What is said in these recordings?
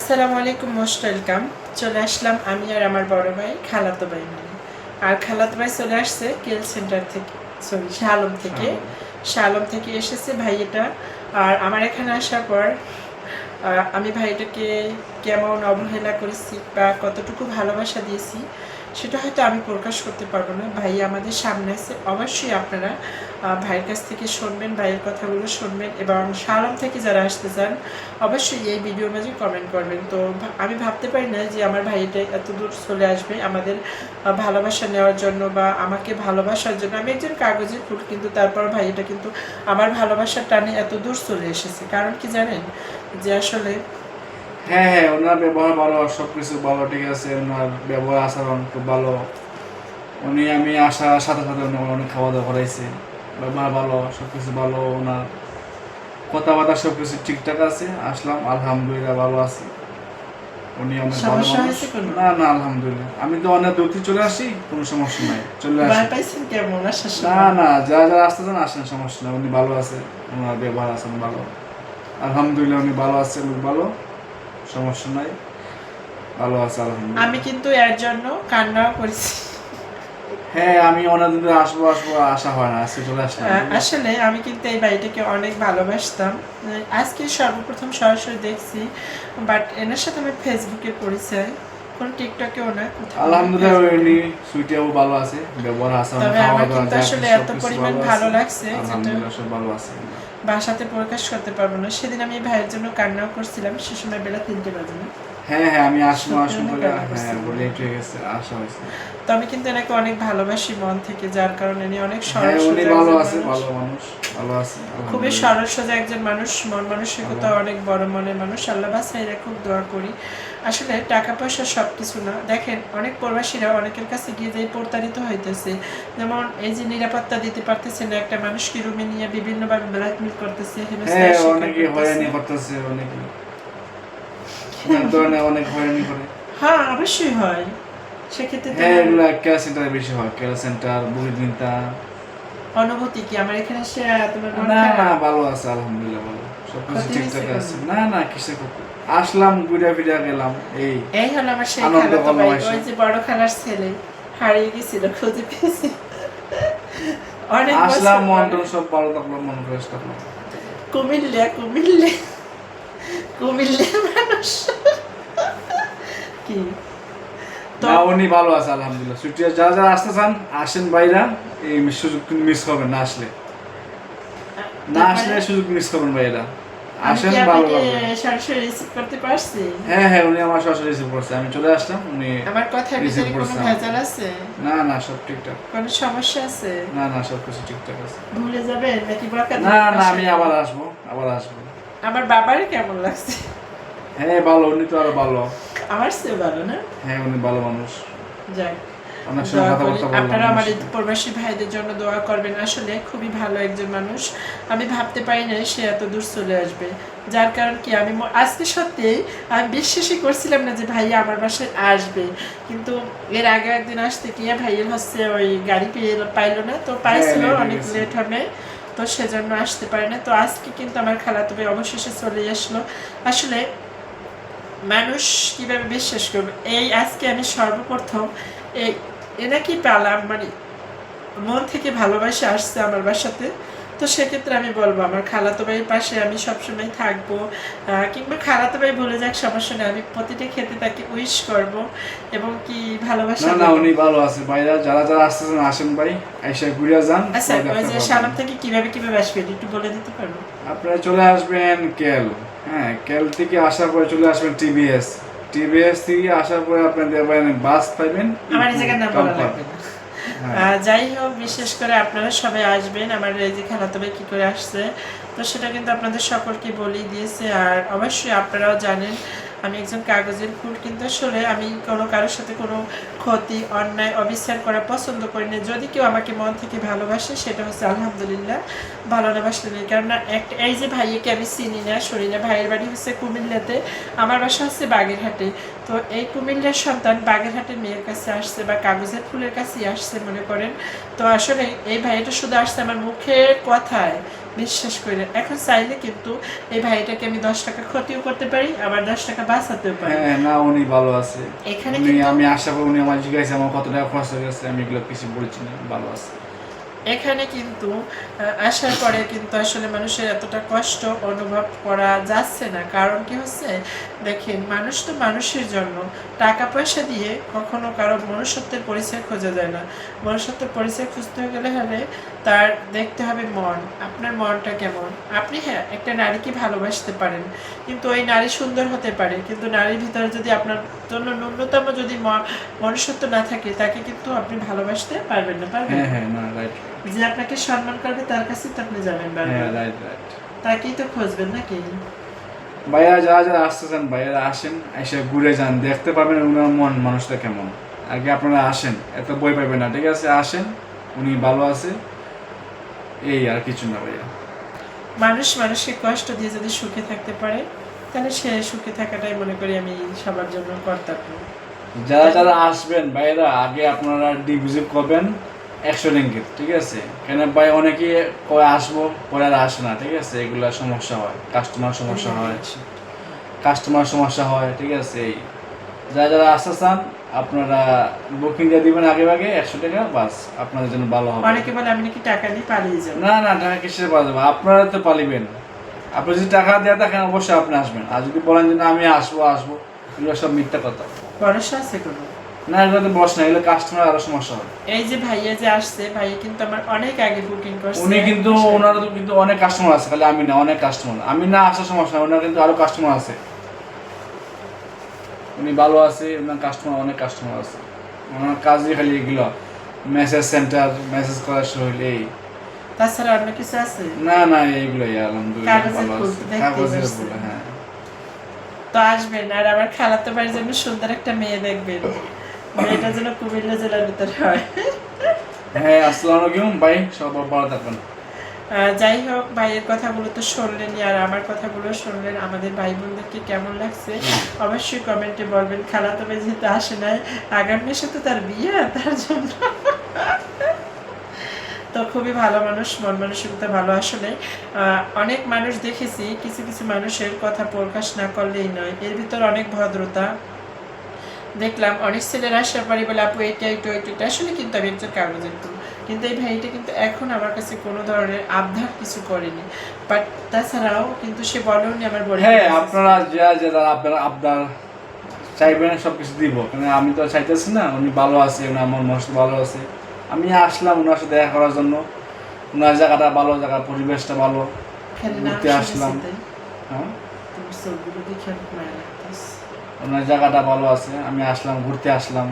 আসসালামু আলাইকুম most welcome. চলে আসলাম আমি আর আমার বড় ভাই খালাতো ভাই নিয়ে। আর খালাতো ভাই চলে আসছে কেল সেন্টার থেকে সরি শালম থেকে। শালম। থেকে এসেছে ভাইয়েটা। আর আমার এখানে আসার পর আমি ভাইটাকে কেমন অবহেলা করেছি বা কতটুকু ভালোবাসা দিয়েছি সেটা হয়তো আমি প্রকাশ করতে পারব না। ভাই আমাদের সামনে আছে। অবশ্যই আপনারা ভাইয়ের কাছ থেকে শুনবেন, ভাইয়ের কথাগুলো শুনবেন এবং শালম থেকে যারা আসতে চান, অবশ্যই এই ভিডিওর মাঝে কমেন্ট করবেন। তো আমি ভাবতে পারি না যে আমার ভাইটা এত দূর চলে আসবে। আমাদের ভালোবাসা নেওয়ার জন্য বা আমাকে ভালোবাসার জন্য। আমি একজন কাগজের ফুল, কিন্তু তারপর ভাইটা কিন্তু আমার ভালোবাসার টানে এত দূর চলে এসেছে। কারণ কি জানেন? যে আসলে হ্যাঁ হ্যাঁ ওনার ব্যবহার ভালো সব কিছু ভালো ঠিক আছে ওনার ব্যবহার আচরণ খুব ভালো। উনি আমি আসার সাথে সাথে উনি আমার অনেক খাওয়া দাওয়া করাইছে। ব্যবহার ভালো সব কিছু ভালো ওনার কথাবার্তা সব কিছু ঠিকঠাক আছে। আসলাম আলহামদুলিল্লাহ ভালো আছি। উনি অনেক ভালো? না না আলহামদুলিল্লাহ। আমি তো অনেক দূর থেকে চলে আসি কোনো সমস্যা নাই চলে আসি। না না যারা যারা আসতেছেন আসেন সমস্যা নেই উনি ভালো আছে ওনার ব্যবহার আছেন ভালো। আলহামদুলিল্লাহ উনি ভালো আছে লোক ভালো। সমস্যা নাই। ভালো আছে আলহামদুলিল্লাহ। আমি কিন্তু এর জন্য কান্নাও করেছি। হ্যাঁ আমি অনেকদিন ধরে আসব আসব আশা হয় না আজকে চলে আসলাম আসলে আমি কিন্তু এই বাড়িটাকে অনেক ভালোবাসতাম। আজকে সর্বপ্রথম সরাসরি দেখছি বাট এনার সাথে আমি ফেসবুকে পরিচয়। কোন টিকটকেও না কোথাও না। আলহামদুলিল্লাহ উনি সুইটিয়াও ভালো আছে ব্যবহার আছে তবে আমার কিন্তু আসলে এত পরিমাণ ভালো লাগছে আলহামদুলিল্লাহ সব ভালো আছে। বাসাতে প্রকাশ করতে পারব না। সেদিন আমি ভাইয়ের জন্য কান্নাও করছিলাম। সে সময় বেলা তিনটে বাজে না। হ্যাঁ হ্যাঁ আমি আসব আসব বলে ভালো হ্যাঁ। বলে আছে আশা হয়েছে। তো আমি কিন্তু এনাকে অনেক ভালোবাসি মন থেকে যার কারণে অনেক সরল হ্যাঁ উনি ভালো আছে ভালো মানুষ ভালো আছে খুবই আলহামদুলিল্লাহ। সরল সোজা একজন মানুষ মন মানসিকতা অনেক বড় মনের মানুষ। আল্লাহ বাসাইরা খুব দোয়া করি। আসলে টাকা পয়সা সব কিছু না। দেখেন অনেক প্রবাসীরা অনেকের কাছে গিয়ে যে প্রতারিত হইতেছে যেমন এই যে নিরাপত্তা দিতে পারতেছে না একটা মানুষকে রুমে নিয়ে বিভিন্নভাবে ব্ল্যাকমেল করতেছে হ্যাঁ অনেকে হয়রানি করতেছে অনেকে। অনেক ধরনের অনেক হয়রানি করে। হ্যাঁ অবশ্যই হয়। সেক্ষেত্রে হ্যাঁ এগুলো কেয়ার সেন্টারে বেশি হয়। কেয়ার সেন্টার বুড়িদিনটা অনুভূতি কি? আমার এখানে সে তোমার না না ভালো আছে আলহামদুলিল্লাহ ভালো। সব ঠিকঠাক আছে। না না কিসে করতে আসলাম ঘুরে ফিরে গেলাম এই এই হলো আমার সেই আনন্দ। ওই যে বড় খালার ছেলে হারিয়ে গেছিল খুঁজে পেয়েছি। আসলাম মন। সব ভালো থাকল মন ফ্রেশ থাকল কুমিল্লা কুমিল্লা কুমিল্লা মানুষ। কি? না উনি ভালো আছে আলহামদুলিল্লাহ। ছুটি যারা যারা আসতে চান আসেন বাইরা এই সুযোগ মিস করবেন না আসলে। না আসলে সুযোগ মিস করবেন বাইরা আসেন ভালো সরাসরি রিসিভ করতে পারছি? হ্যাঁ হ্যাঁ উনি আমার সরাসরি রিসিভ করছে। আমি চলে আসলাম উনি আমার Receive ভিতরে কোনো ভেজাল আছে? না না সব ঠিকঠাক। কোনো সমস্যা আছে? না না সব কিছু ঠিকঠাক আছে। ভুলে যাবেন নাকি বকা না না আমি আবার আসব আবার আসব। আমার বাবারই কেমন লাগছে? হ্যাঁ ভালো উনি তো আরও ভালো। আমার চেয়ে ভালো না? হ্যাঁ উনি ভালো মানুষ। যাক। আপনারা আমার এই প্রবাসী ভাইদের জন্য দোয়া করবেন। আসলে খুবই ভালো একজন মানুষ। আমি ভাবতে পারি না সে এত দূর চলে আসবে। যার কারণ কি আমি আজকে সত্যি আমি বিশ্বাসই করছিলাম না যে ভাইয়া আমার বাসায় আসবে। কিন্তু এর আগে একদিন আসতে গিয়ে ভাইয়ের হচ্ছে ওই গাড়ি পেয়ে পাইলো না। তো পাইছিল হ্যাঁ, অনেক লেট হবে। তো সেজন্য আসতে পারে না। তো আজকে কিন্তু আমার খালাতো ভাই অবশেষে চলে আসলো। আসলে মানুষ কীভাবে বিশ্বাস করবে? এই আজকে আমি সর্বপ্রথম এই এরা কি পেলাম মানে মন থেকে ভালোবাসে আসছে আমার বাসাতে। তো সেক্ষেত্রে আমি বলব আমার খালাতো ভাইয়ের পাশে আমি সবসময় থাকব কিংবা খালাতো ভাই বলে যাক সমস্যা নেই। আমি প্রতিটা ক্ষেত্রে তাকে উইশ করব এবং কি ভালোবাসা না না উনি ভালো আছে ভাইরা। যারা যারা আসতেছেন আসেন ভাই। আইসা ঘুরে যান। আচ্ছা ওই যে সালাম থেকে কীভাবে কীভাবে আসবেন? একটু বলে দিতে পারব? আপনারা চলে আসবেন কেল। হ্যাঁ কেল থেকে আসার পরে চলে আসবেন টিবিএস টিবিএস থেকে আসার পরে আপনাদের বাস পাইবেন আমার এই জায়গার নাম বলা কাম্পার। লাগবে যাই হোক, বিশেষ করে আপনারা সবাই আসবেন। আমার এই যে খালাতো ভাই কী করে আসছে, তো সেটা কিন্তু আপনাদের সকলকে বলেই দিয়েছে। আর অবশ্যই আপনারাও জানেন, আমি একজন কাগজের ফুল, কিন্তু আসলে আমি কোনো কারোর সাথে কোনো ক্ষতি, অন্যায়, অবিচার করা পছন্দ করি না। যদি কেউ আমাকে মন থেকে ভালোবাসে, সেটা হচ্ছে আলহামদুলিল্লাহ ভালোবাসতে নেই। কেননা একটা, এই যে ভাইয়াকে আমি চিনি না, শুনি না, ভাইয়ের বাড়ি হচ্ছে কুমিল্লাতে, আমার বাসা হচ্ছে বাগেরহাটে। তো এই কুমিল্লার সন্তান বাগেরহাটের মেয়ের কাছে আসছে বা কাগজের ফুলের কাছেই আসছে মনে করেন। তো আসলে এই ভাইয়াটা শুধু আসছে আমার মুখের কথায় বিশ্বাস করে। এখন চাইলে কিন্তু এই ভাইটাকে আমি দশ টাকা ক্ষতিও করতে পারি আবার দশ টাকা বাঁচাতেও পারি। হ্যাঁ না উনি ভালো আছে। এখানে আমি আশা করি উনি আমার জিজ্ঞাসা আমার কত টাকা খরচ হয়ে গেছে আমি এগুলো কিছু বলছি না ভালো আছে। এখানে কিন্তু আসার পরে কিন্তু আসলে মানুষের এতটা কষ্ট অনুভব করা যাচ্ছে না। কারণ কি হচ্ছে? দেখেন, মানুষ তো মানুষের জন্য। টাকা পয়সা দিয়ে কখনো কারও মনুষ্যত্বের পরিচয় খোঁজা যায় না। মনুষ্যত্বের পরিচয় খুঁজতে গেলে হলে তার দেখতে হবে মন। আপনার মনটা কেমন? আপনি হ্যাঁ একটা নারীকে ভালোবাসতে পারেন। কিন্তু ওই নারী সুন্দর হতে পারে। কিন্তু নারীর ভিতরে যদি আপনার জন্য ন্যূনতম যদি মনুষ্যত্ব না থাকে, তাকে কিন্তু আপনি ভালোবাসতে পারবেন না, পারবেন হ্যাঁ হ্যাঁ না রাইট যে আপনাকে সম্মান করবে তার কাছে তো আপনি যাবেন হ্যাঁ বারবার তাকেই তো খুঁজবেন নাকি? ভাইয়া যারা যারা আসতেছেন ভাইয়ারা আসেন এসে ঘুরে যান দেখতে পাবেন ওনার মন মানুষটা কেমন। আগে আপনারা আসেন এত বই পাবেন না ঠিক আছে? আসেন উনি ভালো আছে। এই আর কিছু না ভাইয়া। মানুষ মানুষকে কষ্ট দিয়ে যদি সুখে থাকতে পারে তাহলে সে সুখে থাকাটাই মনে করি আমি সবার জন্য কর্তব্য। যারা যারা আসবেন ভাইয়েরা আগে আপনারা ডিভিজিট করবেন একশো রিঙ্গিত ঠিক আছে? কেন ভাই অনেকে কয় আসব পরে আর আসে না ঠিক আছে? এগুলা সমস্যা হয় কাস্টমার সমস্যা হয় কাস্টমার সমস্যা হয় ঠিক আছে? এই যারা যারা আসতে চান আপনারা বুকিং দিয়ে দিবেন আগে আগে একশো টাকা বাস আপনাদের জন্য ভালো হবে। অনেকে বলে আমি নাকি টাকা নিয়ে পালিয়ে যাব। না না টাকা কিসের পাওয়া যাবে? আপনারা তো পালিবেন। আপনি যদি টাকা দেওয়া থাকেন অবশ্যই আপনি আসবেন। আর যদি বলেন যে না আমি আসব আসব এগুলো সব মিথ্যা কথা। ভরসা আছে কোনো? না এগুলো তো বস না এগুলো কাস্টমার আরও সমস্যা হবে। এই যে ভাইয়া যে আসছে ভাইয়া কিন্তু আমার অনেক আগে বুকিং করছে। উনি কিন্তু ওনার তো কিন্তু অনেক কাস্টমার আছে খালি আমি না অনেক কাস্টমার আমি না আসার সমস্যা ওনার কিন্তু আরও কাস্টমার আছে। উনি ভালো আছে ওনার কাস্টমার অনেক কাস্টমার আছে। ওনার কাজই খালি এগুলো মেসেজ সেন্টার মেসেজ করার এই। তাছাড়া অন্য কিছু আছে? না না এইগুলোই আলহামদুলিল্লাহ ভালো আছে। কাগজের হ্যাঁ। তো আসবেন আর আমার খালাতো বাড়ির জন্য সুন্দর একটা মেয়ে দেখবেন। মেয়েটা যেন কুমিল্লা জেলার ভিতরে হয়। হ্যাঁ আসসালামু আলাইকুম ভাই সব ভালো থাকবেন। যাই হোক ভাইয়ের কথাগুলো তো শুনলেনই আর আমার কথাগুলো শুনলেন আমাদের ভাই বোনদেরকে কেমন লাগছে? অবশ্যই কমেন্টে বলবেন খালা তবে যেহেতু আসে নাই। আগামী মাসে তো তার বিয়ে তার জন্য। তো খুবই ভালো মানুষ মন মানসিকতা ভালো আসলে। আহ, অনেক মানুষ দেখেছি কিছু কিছু মানুষের কথা প্রকাশ না করলেই নয়। এর ভিতর অনেক ভদ্রতা দেখলাম অনেক ছেলেরা আসার পরে বলে আপু এইটা একটু এটা। আসলে কিন্তু আমি একজন কাগজের ফুল কিন্তু এই ভাইটা কিন্তু এখন আমার কাছে কোনো ধরনের আবদার কিছু করেনি। বাট তাছাড়াও কিন্তু সে বলেনি আমার বলে হ্যাঁ আপনারা যা যারা আপনারা আপনার চাইবেন সব কিছু দিব। কারণ আমি তো চাইতেছি না উনি ভালো আছে উনি আমার মানুষ ভালো আছে। আমি আসলাম ওনার সাথে দেখা করার জন্য। ওনার জায়গাটা ভালো জায়গা পরিবেশটা ভালো। ঘুরতে আসলাম। হ্যাঁ? ওনার জায়গাটা ভালো আছে, আমি আসলাম, ঘুরতে আসলাম,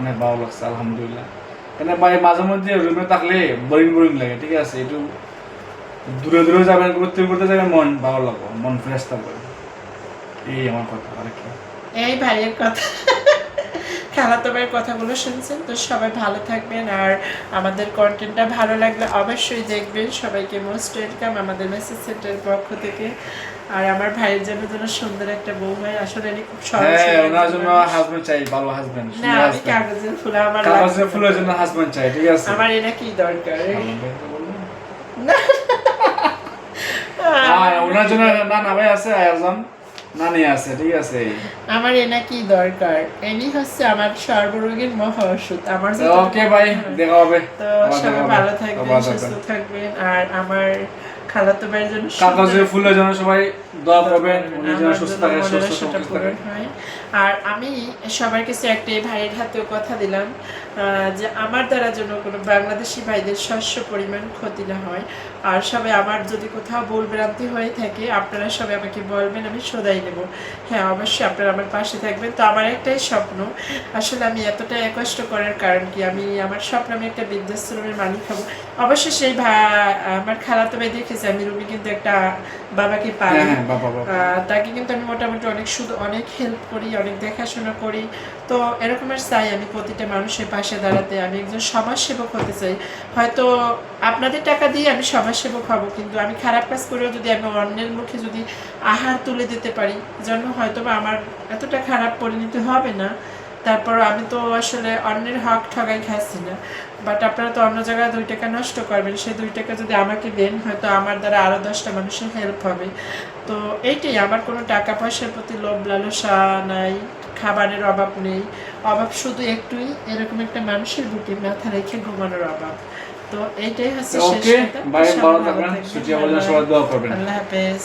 অনেক ভালো লাগছে, আলহামদুলিল্লাহ। কেন ভাই, মাঝে মধ্যে রুমে থাকলে বোরিং বোরিং লাগে, ঠিক আছে? একটু দূরে দূরে যাবেন, ঘুরতে ঘুরতে যাবেন, মন ভালো লাগবে, মন ফ্রেশ থাকবে। এই আমার কথা, আর কি। এই ভাইয়ের কথা। খালাতো ভাইয়ের কথাগুলো শুনছেন তো সবাই ভালো থাকবেন আর আমাদের কন্টেন্টটা ভালো লাগলে অবশ্যই দেখবেন। সবাইকে মোস্ট ওয়েলকাম আমাদের মেসেজ সেন্টারের পক্ষ থেকে। আর আমার ভাইয়ের জন্য যেন সুন্দর একটা বউ হয় আসলে উনি খুব সহজ হ্যাঁ ওনার জন্য হাজবেন্ড চাই ভালো হাজবেন্ড না আমি কাগজের ফুল আমার কাগজের ফুলের জন্য হাজবেন্ড চাই ঠিক আছে। আমার এটা কি দরকার? হ্যাঁ ওনার জন্য না না ভাই আছে একজন নানি আছে ঠিক আছে। আমার এনা কি দরকার? এনি হচ্ছে আমার সর্বরোগের মহা ওষুধ। আমার ওকে ভাই দেখা হবে। তো সবাই ভালো থাকবেন সুস্থ থাকবেন। থাকবেন। আর আমার খালাতো ভাইয়ের জন্য ফুলের জন্য সবাই দোয়া করবেন উনি যেন সুস্থ সুস্থ সুস্থ থাকে। আর আমি সবার কাছে একটা ভাইয়ের হাতেও কথা দিলাম যে আমার দ্বারা যেন কোনো বাংলাদেশি ভাইদের শস্য পরিমাণ ক্ষতি না হয়। আর সবাই আমার যদি কোথাও ভুল ভ্রান্তি হয়ে থাকে আপনারা সবাই আমাকে বলবেন আমি শোধাই নেব। হ্যাঁ অবশ্যই আপনারা আমার পাশে থাকবেন। তো আমার একটাই স্বপ্ন আসলে আমি এতটা কষ্ট করার কারণ কি আমি আমার স্বপ্ন আমি একটা বৃদ্ধাশ্রমের মালিক হব। অবশ্যই সেই ভা আমার খালাতো ভাই আমি রুমি কিন্তু একটা বাবাকে পাই হ্যাঁ হ্যাঁ তাকে কিন্তু আমি মোটামুটি অনেক শুধু অনেক হেল্প করি অনেক দেখাশোনা করি। তো এরকমের চাই আমি প্রতিটা মানুষের পাশে দাঁড়াতে আমি একজন সমাজসেবক হতে চাই। হয়তো আপনাদের টাকা দিয়ে আমি সমাজসেবক হব কিন্তু আমি খারাপ কাজ করেও যদি আমি অন্যের মুখে যদি আহার তুলে দিতে পারি জন্য হয়তো বা আমার এতটা খারাপ পরিণতি হবে না। তারপর আমি তো আসলে অন্যের হক ঠগাই খাচ্ছি না। বাট আপনারা তো অন্য জায়গায় দুই টাকা নষ্ট করবেন। সেই দুই টাকা যদি আমাকে দেন হয়তো আমার দ্বারা আরও দশটা মানুষের হেল্প হবে। তো এইটাই আমার কোনো টাকা পয়সার প্রতি লোভ লালসা নাই খাবারের অভাব নেই। অভাব শুধু একটুই এরকম একটা মানুষের বুকে মাথা রেখে ঘুমানোর অভাব। তো এইটাই হচ্ছে শেষ কথা। আল্লাহ হাফেজ।